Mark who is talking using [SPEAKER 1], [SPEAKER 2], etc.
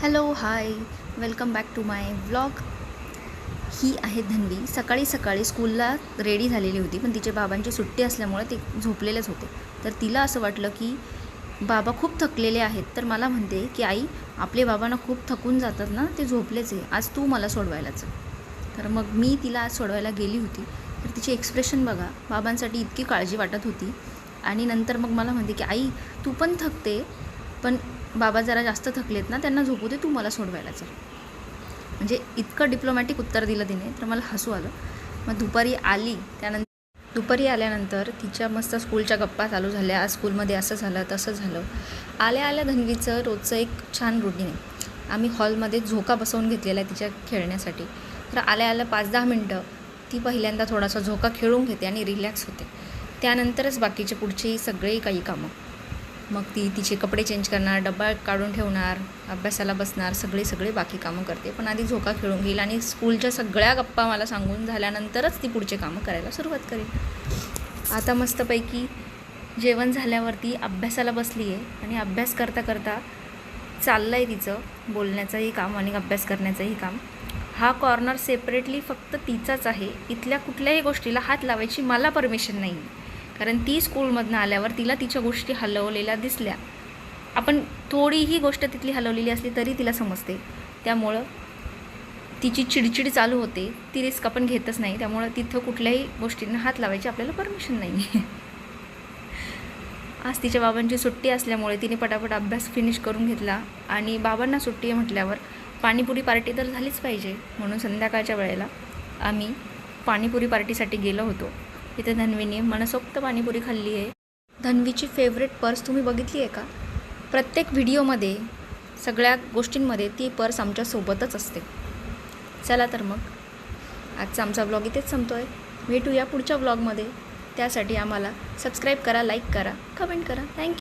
[SPEAKER 1] Hello hi welcome back to my vlog ही आहे धन्वी. सकाळी सकाळी स्कूलला रेडी झालेली होती पण तिच्या बाबांची सुट्टी असल्यामुळे ते झोपलेलेच होते. तर तिला असं वाटलं की बाबा खूप थकलेले आहेत. तर मला म्हणते की आई आपले बाबांना खूप थकून जातात ना ते झोपलेच आहे. आज तू मला सोडवायलाच तर मग मी तिला आज सोडवायला गेली होती. तर तिचे एक्सप्रेशन बघा बाबांसाठी इतकी काळजी वाटत होती. आणि नंतर मग मला म्हणते की आई तू पण थकते. पण बाबा जरा जास्त थकलेत ना त्यांना झोपू दे तू मला सोडवायला चल. म्हणजे इतकं डिप्लोमॅटिक उत्तर दिलं तिने तर मला हसू आलं. मग दुपारी आली त्यानंतर दुपारी आल्यानंतर तिच्या मस्त स्कूलच्या गप्पा चालू झाल्या. आज स्कूलमध्ये असं झालं तसं झालं. आल्या आल्या धनवीचं रोजचं एक छान रुटीन आहे. आम्ही हॉलमध्ये झोका बसवून घेतलेला आहे तिच्या खेळण्यासाठी. तर आल्या आल्या पाच दहा मिनटं ती पहिल्यांदा थोडासा झोका खेळून घेते आणि रिलॅक्स होते. त्यानंतरच बाकीचे पुढचे सगळी काही कामं. मग ती तिचे कपडे चेंज करणार डब्बा काढून ठेवणार अभ्यासाला बसणार सगळे सगळे बाकी कामं करते. पण आधी झोका खेळून घेईल आणि स्कूलच्या सगळ्या गप्पा मला सांगून झाल्यानंतरच ती पुढचे कामं करायला सुरुवात करेल. आता मस्तपैकी जेवण झाल्यावरती अभ्यासाला बसली आहे आणि अभ्यास करता करता चाललं आहे तिचं बोलण्याचंही काम आणि अभ्यास करण्याचंही काम. हा कॉर्नर सेपरेटली फक्त तिचाच आहे. इथल्या कुठल्याही गोष्टीला हात लावायची मला परमिशन नाही कारण ती स्कूलमधनं आल्यावर तिला तिच्या गोष्टी हलवलेल्या दिसल्या. आपण थोडीही गोष्ट तिथली हलवलेली असली तरी तिला समजते. त्यामुळं तिची चिडचिड चालू होते. ती रिस्क आपण घेतच नाही. त्यामुळं तिथं कुठल्याही गोष्टींना हात लावायची आपल्याला परमिशन नाही आज तिच्या बाबांची सुट्टी असल्यामुळे तिने पटापट अभ्यास फिनिश करून घेतला आणि बाबांना सुट्टी आहे म्हटल्यावर पाणीपुरी पार्टी तर झालीच पाहिजे. म्हणून संध्याकाळच्या वेळेला आम्ही पाणीपुरी पार्टीसाठी गेलो होतो. तिथे धन्वीने मनसोक्त पाणीपुरी खाल्ली आहे. धन्वीची फेवरेट पर्स तुम्ही बघितली आहे का? प्रत्येक व्हिडिओमध्ये सगळ्या गोष्टींमध्ये ती पर्स आमच्यासोबतच असते. चला तर मग. आजचा आमचा ब्लॉग इथेच संपतो आहे भेटूया पुढच्या ब्लॉगमध्ये त्यासाठी आम्हाला सबस्क्राईब करा लाईक करा कमेंट करा. थँक्यू